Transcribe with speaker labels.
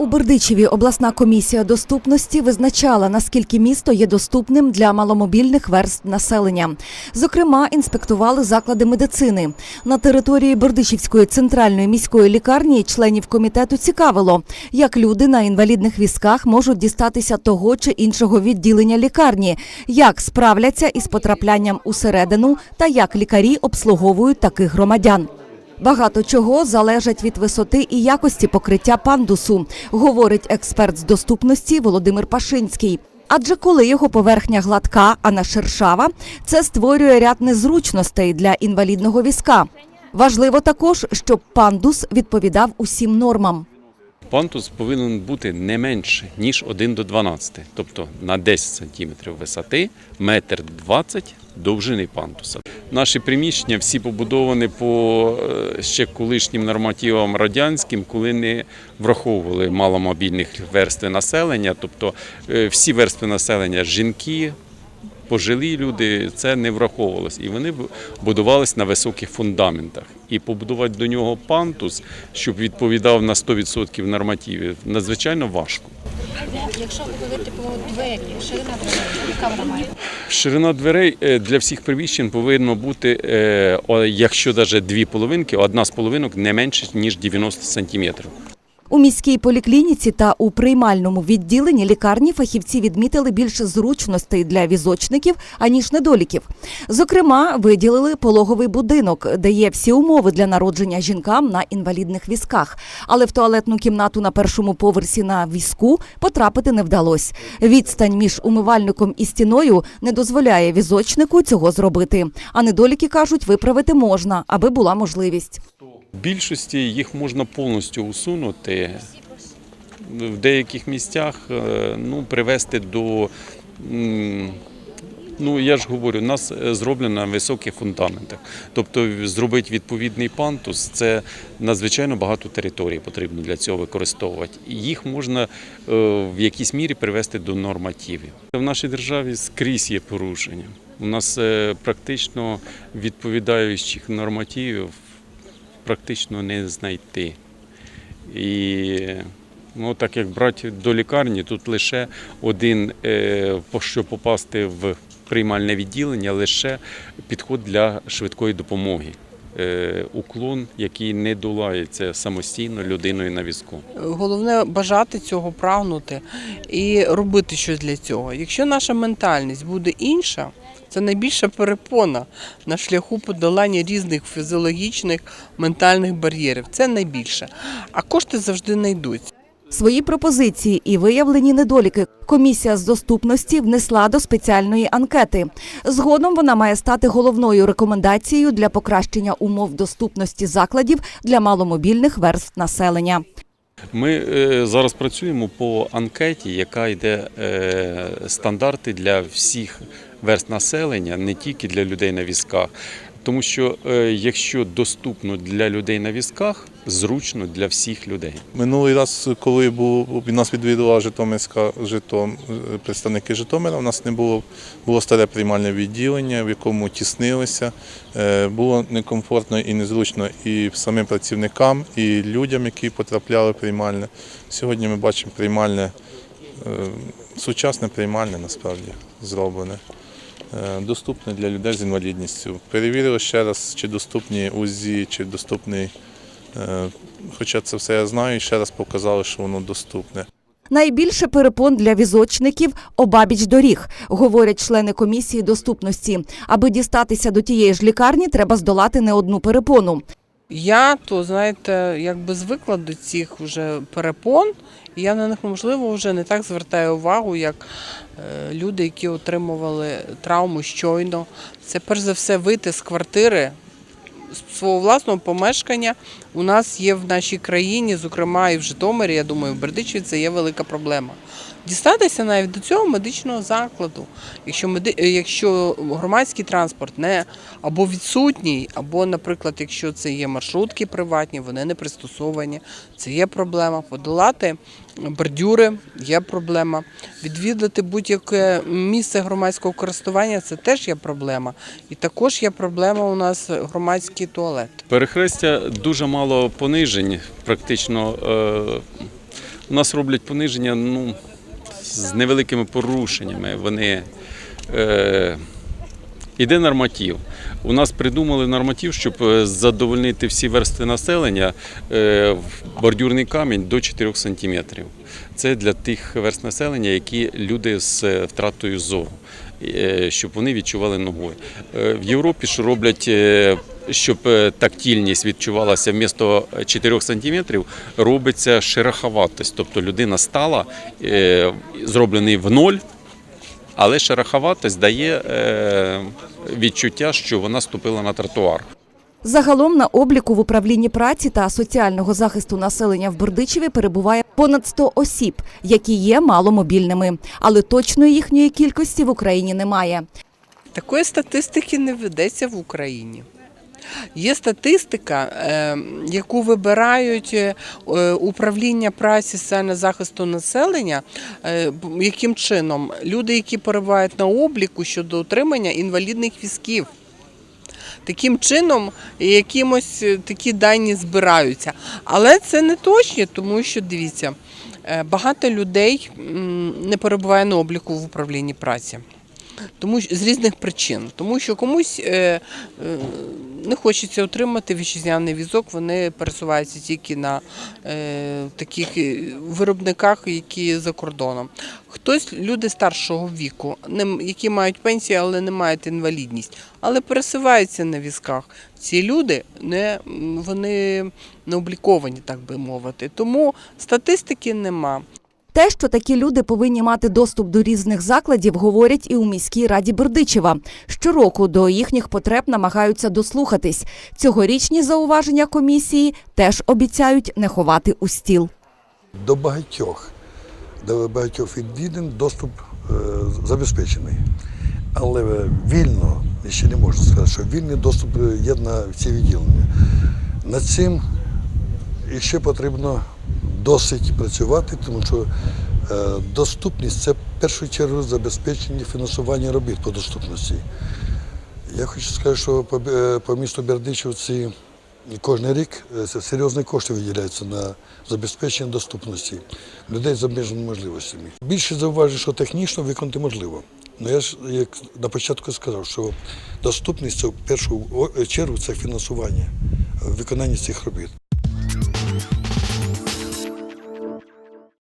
Speaker 1: У Бердичеві обласна комісія доступності визначала, наскільки місто є доступним для маломобільних верств населення. Зокрема, інспектували заклади медицини. На території Бердичівської центральної міської лікарні членів комітету цікавило, як люди на інвалідних візках можуть дістатися того чи іншого відділення лікарні, як справляться із потраплянням усередину та як лікарі обслуговують таких громадян. Багато чого залежить від висоти і якості покриття пандусу, говорить експерт з доступності Володимир Пашинський. Адже коли його поверхня гладка, а не шершава, це створює ряд незручностей для інвалідного візка. Важливо також, щоб пандус відповідав усім нормам.
Speaker 2: Пантус повинен бути не менше, ніж 1 до 12, тобто на 10 см висоти, метр 20 довжини пантуса. Наші приміщення всі побудовані по е, ще колишнім нормативам радянським, коли не враховували маломобільних верстви населення, тобто е, всі верстви населення жінки. Пожилі люди це не враховувалось, і вони будувались на високих фундаментах. І побудувати до нього пантус, щоб відповідав на 100% нормативів, надзвичайно важко.
Speaker 3: Якщо говорити про двері, ширина дверей, яка вона має?
Speaker 2: Ширина дверей е, для всіх приміщень повинно бути, е, якщо навіть дві половинки, одна з половинок не менше ніж 90 сантиметрів.
Speaker 1: У міській поліклініці та у приймальному відділенні лікарні фахівці відмітили більше зручностей для візочників, аніж недоліків. Зокрема, виділили пологовий будинок, де є всі умови для народження жінкам на інвалідних візках. Але в туалетну кімнату на першому поверсі на візку потрапити не вдалось. Відстань між умивальником і стіною не дозволяє візочнику цього зробити. А недоліки кажуть, виправити можна, аби була можливість.
Speaker 2: Більшості їх можна повністю усунути. В деяких місцях е, ну, привести до. Ну, я ж говорю, нас е, зроблено на високих фундаментах. Тобто зробити відповідний пантус це надзвичайно багато територій потрібно для цього використовувати. Їх можна е, в якійсь мірі привести до нормативів. В нашій державі скрізь є порушення. У нас практично відповідаючих нормативів практично не знайти. І ну, так як брати до лікарні, тут лише один, е, щоб попасти в приймальне відділення, лише підход для швидкої допомоги. Е, Уклон, який не долається самостійно людиною на візку.
Speaker 4: Головне бажати цього, прагнути і робити щось для цього. Якщо наша ментальність буде інша, це найбільша перепона на шляху подолання різних фізіологічних ментальних бар'єрів. Це найбільше. А кошти завжди знайдуться.
Speaker 1: Свої пропозиції і виявлені недоліки комісія з доступності внесла до спеціальної анкети. Згодом вона має стати головною рекомендацією для покращення умов доступності закладів для маломобільних верств населення.
Speaker 2: Ми е, зараз працюємо по анкеті, яка йде е, стандарти для всіх верст населення, не тільки для людей на візках. Тому що е, якщо доступно для людей на візках, зручно для всіх людей.
Speaker 5: Минулий раз, коли був, нас відвідувала Житомирська Житом, представники Житомира, у нас не було, було старе приймальне відділення, в якому тіснилися. Е, Було некомфортно і незручно і самим працівникам, і людям, які потрапляли в приймальне. Сьогодні ми бачимо приймальне, е, сучасне приймальне насправді зроблене. Е, Доступне для людей з інвалідністю. Перевірили ще раз, чи доступні УЗІ, чи доступний Е, Хоча це все я знаю, і ще раз показали, що воно доступне.
Speaker 1: Найбільше перепон для візочників обабіч доріг, говорять члени комісії доступності. Аби дістатися до тієї ж лікарні, треба здолати не одну перепону.
Speaker 4: Я то, знаєте, якби звикла до цих вже перепон, і я на них, можливо, вже не так звертаю увагу, як люди, які отримували травму щойно. Це перш за все вийти з квартири. З свого власного помешкання у нас є в нашій країні, зокрема і в Житомирі, я думаю, в Бердичеві це є велика проблема. Дістатися навіть до цього медичного закладу, якщо меди... е, якщо громадський транспорт не або відсутній, або, наприклад, якщо це є маршрутки приватні, вони не пристосовані, це є проблема. Подолати бордюри є проблема. Відвідати будь-яке місце громадського користування це теж є проблема. І також є проблема у нас громадський туалет.
Speaker 2: Перехрестя дуже мало понижень, практично е, у нас роблять пониження ну, з невеликими порушеннями. Вони е, іде норматив. У нас придумали норматив, щоб е, задовольнити всі верстви населення е, в бордюрний камінь до 4 сантиметрів. Це для тих верств населення, які люди з е, втратою зору, щоб вони відчували ногою. В Європі ж роблять, щоб е, тактильність відчувалася вмісто 4 сантиметрів, робиться шероховатость. Тобто людина стала, е, зроблений в ноль, але шероховатость дає е, відчуття, що вона ступила на тротуар.
Speaker 1: Загалом на обліку в управлінні праці та соціального захисту населення в Бердичеві перебуває понад 100 осіб, які є маломобільними, але точної їхньої кількості в Україні немає.
Speaker 4: Такої статистики не ведеться в Україні. Є статистика, е, яку вибирають е, управління праці соціального захисту населення, е, яким чином люди, які перебувають на обліку щодо отримання інвалідних візків. Таким чином, якимось такі дані збираються. Але це не точні, тому що дивіться, багато людей не перебуває на обліку в управлінні праці. Тому з різних причин, тому що комусь е, е, не хочеться отримати вітчизняний візок, вони пересуваються тільки на е, таких е, виробниках, які за кордоном. Хтось люди старшого віку, які мають пенсію, але не мають інвалідність, але пересуваються на візках. Ці люди не вони не обліковані, так би мовити. Тому статистики нема.
Speaker 1: Те, що такі люди повинні мати доступ до різних закладів, говорять і у міській раді Бердичева. Щороку до їхніх потреб намагаються дослухатись. Цьогорічні зауваження комісії теж обіцяють не ховати у стіл.
Speaker 6: До багатьох, до багатьох відвідин доступ е, забезпечений. Але вільно, ще не можу сказати, що вільний доступ е, є на ці відділення. Над цим ще потрібно досить працювати, тому що е, доступність це в першу чергу забезпечення фінансування робіт по доступності. Я хочу сказати, що по, е, місту Бердичівці кожен рік е, серйозні кошти виділяються на забезпечення доступності людей з обмеженими можливостями. Більше зауважень, що технічно виконати можливо. Ну я ж як на початку сказав, що доступність це в першу чергу це фінансування виконання цих робіт.